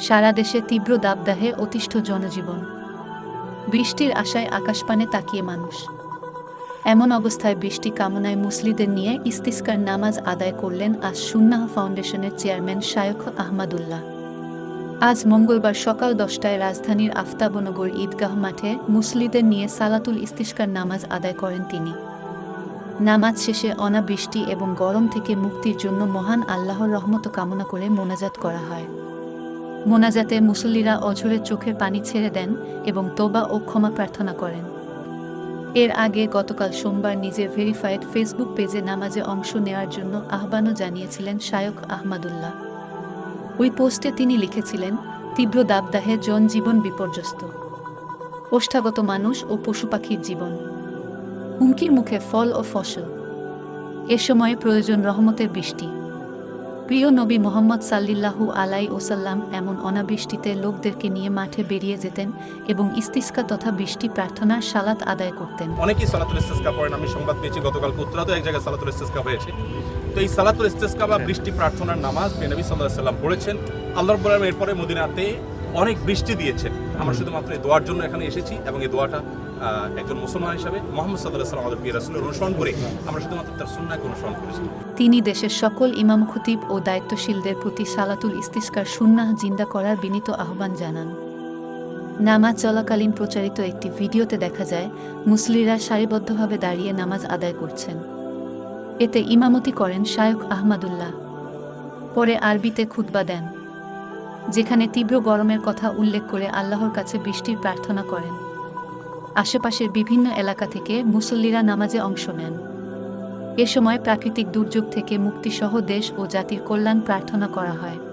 সারা দেশে তীব্র দাবদাহে অতিষ্ঠ জনজীবন। বৃষ্টির আশায় আকাশপানে তাকিয়ে মানুষ। এমন অবস্থায় বৃষ্টি কামনায় মুসলিদের নিয়ে ইস্তিস্কার নামাজ আদায় করলেন আজ সুন্নাহ ফাউন্ডেশনের চেয়ারম্যান শায়খ আহমদুল্লাহ। আজ মঙ্গলবার সকাল দশটায় রাজধানীর আফতাবনগর ঈদগাহ মাঠে মুসলিদের নিয়ে সালাতুল ইস্তিস্কার নামাজ আদায় করেন তিনি। নামাজ শেষে অনাবৃষ্টি এবং গরম থেকে মুক্তির জন্য মহান আল্লাহর রহমত কামনা করে মোনাজাত করা হয়। মোনাজাতে মুসল্লিরা অঝরে চোখের পানি ছেড়ে দেন এবং তোবা ও ক্ষমা প্রার্থনা করেন। এর আগে গতকাল সোমবার নিজের ভেরিফাইড ফেসবুক পেজে নামাজে অংশ নেওয়ার জন্য আহ্বানও জানিয়েছিলেন শায়ক আহমাদুল্লাহ। ওই পোস্টে তিনি লিখেছিলেন, তীব্র দাবদাহে জনজীবন বিপর্যস্ত। ওষ্ঠাগত মানুষ ও পশু পাখির জীবন। হুমকির মুখে ফল ও ফসল। এ সময়ে প্রয়োজন রহমতের বৃষ্টি। প্রিয় নবী মোহাম্মদ সাল্লিল্লাহু আলাই ওসাল্লাম এমন অনাবৃষ্টিতে লোকদেরকে নিয়ে মাঠে বেরিয়ে যেতেন এবং ইস্তিস্কা তথা বৃষ্টি প্রার্থনার সালাত আদায় করতেন। অনেকেই সালাতুল ইস্তেসকা পড়েন আমি সংবাদ পেয়েছি গতকাল উত্তরাতে এক জায়গায় সালাতুল ইস্তেসকা হয়েছে। তো এই সালাতুল ইস্তেসকা বা বৃষ্টি প্রার্থনার নামাজ নবী সাল্লাহ সাল্লাম পড়েছেন। আল্লাহ এরপরে মদিনাতে অনেক বৃষ্টি দিয়েছেন আমরা শুধুমাত্র এই দোয়ার জন্য এখানে এসেছি এবং এই দোয়াটা একজন মুসলমান হিসাবে মোহাম্মদ সাল্লাহ সাল্লাম আমাদের রাসূলের অনুসরণ করে আমরা শুধুমাত্র তার সুন্নাকে অনুসরণ করেছি। তিনি দেশের সকল ইমাম খতিব ও দায়িত্বশীলদের প্রতি সালাতুল ইস্তিস্কার সুন্নাহ জিন্দা করার বিনীত আহ্বান জানান। নামাজ চলাকালীন প্রচারিত একটি ভিডিওতে দেখা যায় মুসলিরা সারিবদ্ধভাবে দাঁড়িয়ে নামাজ আদায় করছেন। এতে ইমামতি করেন শায়ক আহমাদুল্লাহ। পরে আরবিতে খুতবা দেন। যেখানে তীব্র গরমের কথা উল্লেখ করে আল্লাহর কাছে বৃষ্টির প্রার্থনা করেন। আশেপাশের বিভিন্ন এলাকা থেকে মুসল্লিরা নামাজে অংশ নেন। এ সময় প্রাকৃতিক দুর্যোগ থেকে মুক্তিসহ দেশ ও জাতির কল্যাণ প্রার্থনা করা হয়।